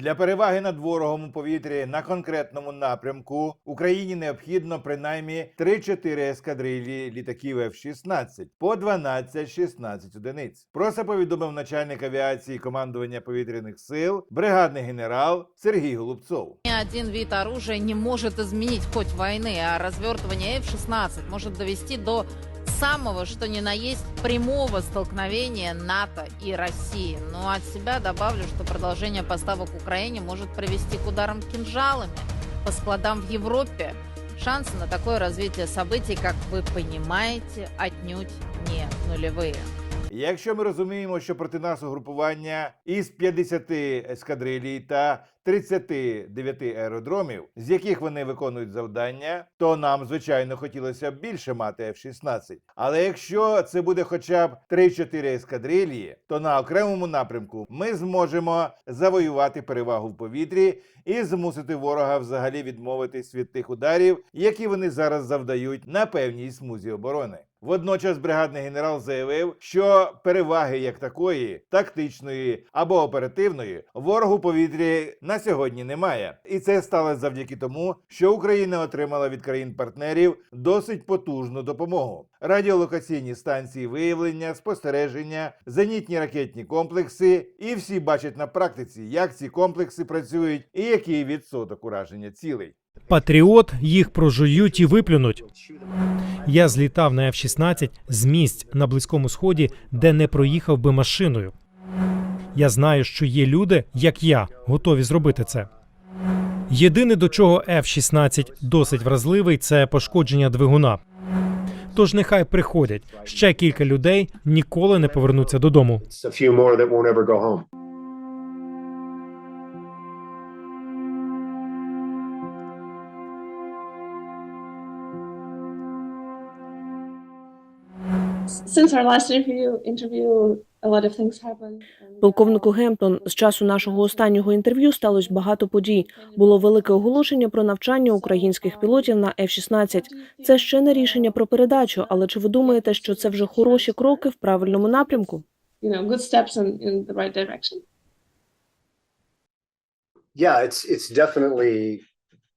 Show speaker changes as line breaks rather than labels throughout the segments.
Для переваги над ворогом у повітрі на конкретному напрямку Україні необхідно принаймні 3-4 ескадрилі літаків F-16 по 12-16 одиниць. Про це повідомив начальник авіації командування повітряних сил, бригадний генерал Сергій Голубцов.
Ни один вид оружия не может изменить ход войны, а развертывание F-16 может довести до самого, что ни на есть, прямого столкновения НАТО и России. Но от себя добавлю, что продолжение поставок Украине может привести к ударам кинжалами по складам в Европе. Шансы на такое развитие событий, как вы понимаете, отнюдь не нулевые.
Якщо ми розуміємо, що проти нас угрупування із 50 ескадрилій та 39 аеродромів, з яких вони виконують завдання, то нам, звичайно, хотілося б більше мати F-16. Але якщо це буде хоча б 3-4 ескадрилії, то на окремому напрямку ми зможемо завоювати перевагу в повітрі і змусити ворога взагалі відмовитись від тих ударів, які вони зараз завдають на певній смузі оборони. Водночас бригадний генерал заявив, що переваги як такої, тактичної або оперативної, ворогу повітрі на сьогодні немає. І це сталося завдяки тому, що Україна отримала від країн-партнерів досить потужну допомогу. Радіолокаційні станції виявлення, спостереження, зенітні ракетні комплекси, і всі бачать на практиці, як ці комплекси працюють і який відсоток ураження цілей.
Патріот їх прожують і виплюнуть. Я злітав на F-16 з місць на Близькому Сході, де не проїхав би машиною. Я знаю, що є люди, як я, готові зробити це. Єдине, до чого F-16 досить вразливий, це пошкодження двигуна. Тож нехай приходять. Ще кілька людей ніколи не повернуться додому.
Полковнику Гемптон, з часу нашого останнього інтерв'ю сталося багато подій. Було велике оголошення про навчання українських пілотів на F-16. Це ще не рішення про передачу, але чи ви думаєте, що це вже хороші кроки в правильному напрямку?
you know, good steps in, in the right direction.
Yeah, it's it's definitely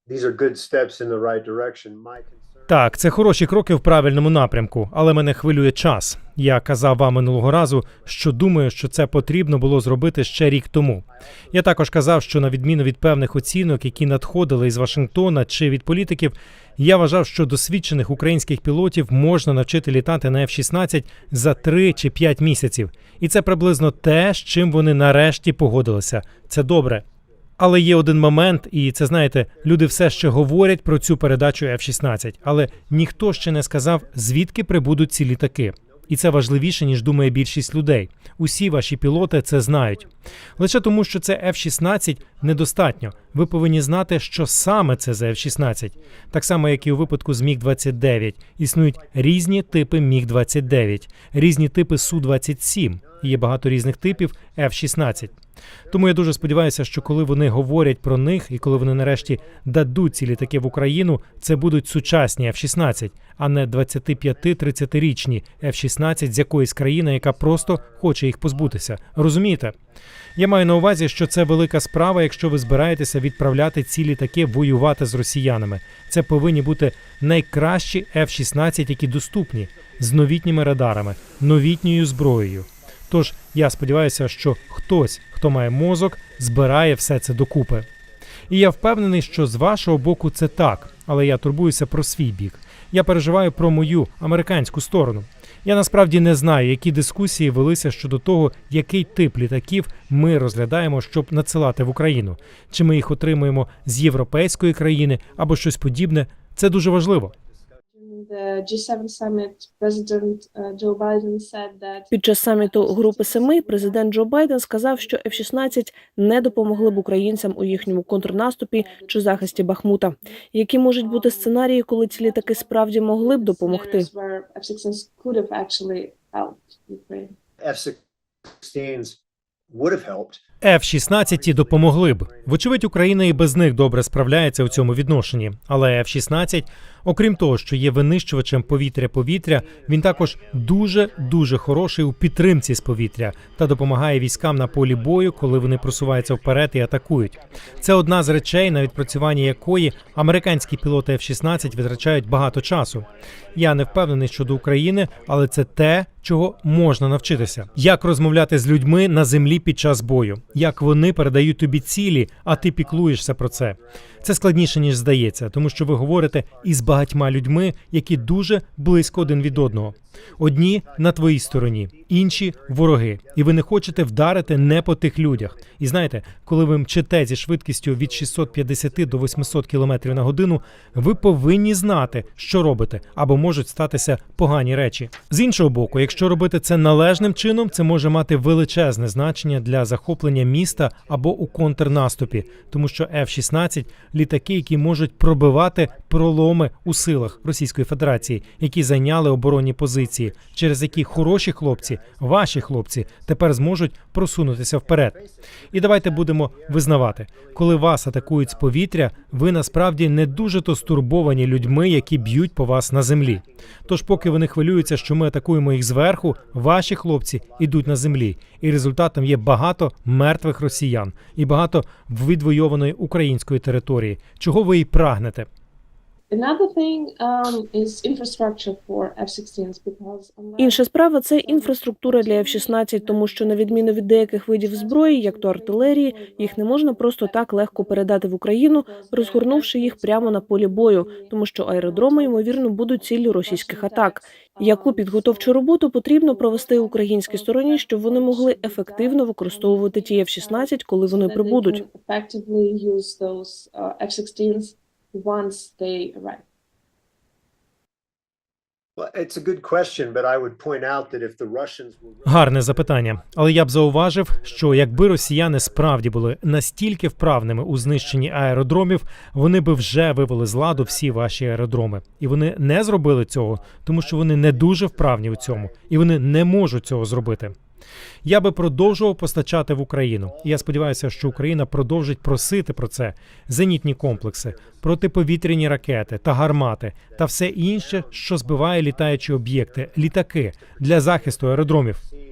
these are good steps in the right direction. My concern
Так, це хороші кроки в правильному напрямку, але мене хвилює час. Я казав вам минулого разу, що думаю, що це потрібно було зробити ще рік тому. Я також казав, що на відміну від певних оцінок, які надходили із Вашингтона чи від політиків, я вважав, що досвідчених українських пілотів можна навчити літати на F-16 за 3 чи 5 місяців, і це приблизно те, з чим вони нарешті погодилися. Це добре. Але є один момент, і це знаєте, люди все ще говорять про цю передачу F-16, але ніхто ще не сказав, звідки прибудуть ці літаки. І це важливіше, ніж думає більшість людей. Усі ваші пілоти це знають. Лише тому, що це F-16 недостатньо. Ви повинні знати, що саме це за F-16. Так само, як і у випадку з Міг-29. Існують різні типи Міг-29, різні типи Су-27. І є багато різних типів F-16. Тому я дуже сподіваюся, що коли вони говорять про них і коли вони нарешті дадуть ці літаки в Україну, це будуть сучасні F-16, а не 25-30-річні F-16 з якоїсь країни, яка просто хоче їх позбутися. Розумієте? Я маю на увазі, що це велика справа, якщо ви збираєтеся відправляти ці літаки воювати з росіянами. Це повинні бути найкращі F-16, які доступні, з новітніми радарами, новітньою зброєю. Тож я сподіваюся, що хтось, хто має мозок, збирає все це докупи. І я впевнений, що з вашого боку це так, але я турбуюся про свій бік. Я переживаю про мою американську сторону. Я насправді не знаю, які дискусії велися щодо того, який тип літаків ми розглядаємо, щоб надсилати в Україну, чи ми їх отримуємо з європейської країни або щось подібне. Це дуже важливо.
Під час саміту Групи Семи президент Джо Байден сказав, що F-16 не допомогли б українцям у їхньому контрнаступі чи захисті Бахмута. Які можуть бути сценарії, коли ці літаки справді могли б допомогти?
scenarios where F-16 could have actually helped Ukraine.
F-16s would have helped.
F-16 допомогли б. Вочевидь, Україна і без них добре справляється у цьому відношенні. Але F-16, окрім того, що є винищувачем повітря-повітря, він також дуже дуже хороший у підтримці з повітря та допомагає військам на полі бою, коли вони просуваються вперед і атакують. Це одна з речей, на відпрацювання якої американські пілоти F-16 витрачають багато часу. Я не впевнений щодо України, але це те, чого можна навчитися. Як розмовляти з людьми на землі під час бою, як вони передають тобі цілі, а ти піклуєшся про це. Це складніше ніж здається, тому що ви говорите із багатьма людьми, які дуже близько один від одного. Одні на твоїй стороні, інші вороги, і ви не хочете вдарити не по тих людях. І знаєте, коли ви мчите зі швидкістю від 650 до 800 км на годину, ви повинні знати, що робите, або можуть статися погані речі. З іншого боку, якщо робити це належним чином, це може мати величезне значення для захоплення міста або у контрнаступі, тому що F-16 – літаки, які можуть пробивати проломи у силах Російської Федерації, які зайняли оборонні позиції, через які хороші хлопці, ваші хлопці, тепер зможуть просунутися вперед. І давайте будемо визнавати, коли вас атакують з повітря, ви насправді не дуже то стурбовані людьми, які б'ють по вас на землі. Тож, поки вони хвилюються, що ми атакуємо їх зверху, ваші хлопці йдуть на землі, і результатом є багато мертвих росіян і багато відвойованої української території. Чого ви і прагнете?
Інша справа це інфраструктура для F-16, тому що на відміну від деяких видів зброї, як то артилерії, їх не можна просто так легко передати в Україну, розгорнувши їх прямо на полі бою, тому що аеродроми ймовірно будуть ціллю російських атак. Яку підготовчу роботу потрібно провести українській стороні, щоб вони могли ефективно використовувати ті F-16, коли вони прибудуть?
Can effectively use those F-16s once they arrive.
Well, it's a good question, but I would point out that if the Russians were
Гарне запитання, але я б зауважив, що якби росіяни справді були настільки вправними у знищенні аеродромів, вони би вже вивели з ладу всі ваші аеродроми, і вони не зробили цього, тому що вони не дуже вправні у цьому, і вони не можуть цього зробити. Я би продовжував постачати в Україну. І я сподіваюся, що Україна продовжить просити про це зенітні комплекси, протиповітряні ракети та гармати та все інше, що збиває літаючі об'єкти, літаки для захисту аеродромів.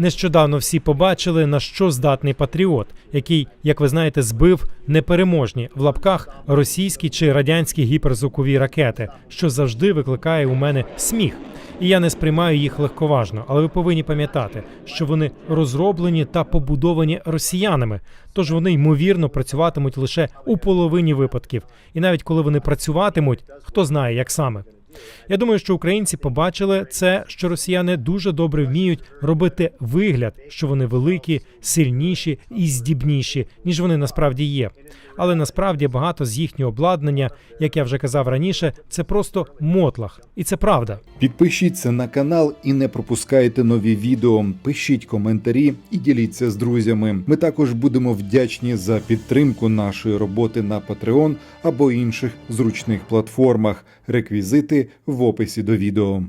Нещодавно всі побачили, на що здатний патріот, який, як ви знаєте, збив непереможні в лапках російські чи радянські гіперзвукові ракети, що завжди викликає у мене сміх. І я не сприймаю їх легковажно, але ви повинні пам'ятати, що вони розроблені та побудовані росіянами, тож вони ймовірно працюватимуть лише у половині випадків. І навіть коли вони працюватимуть, хто знає, як саме. Я думаю, що українці побачили це, що росіяни дуже добре вміють робити вигляд, що вони великі, сильніші і здібніші, ніж вони насправді є. Але насправді багато з їхнього обладнання, як я вже казав раніше, це просто мотлах, і це правда.
Підпишіться на канал і не пропускайте нові відео. Пишіть коментарі і діліться з друзями. Ми також будемо вдячні за підтримку нашої роботи на Patreon або інших зручних платформах. Реквізити в описі до відео.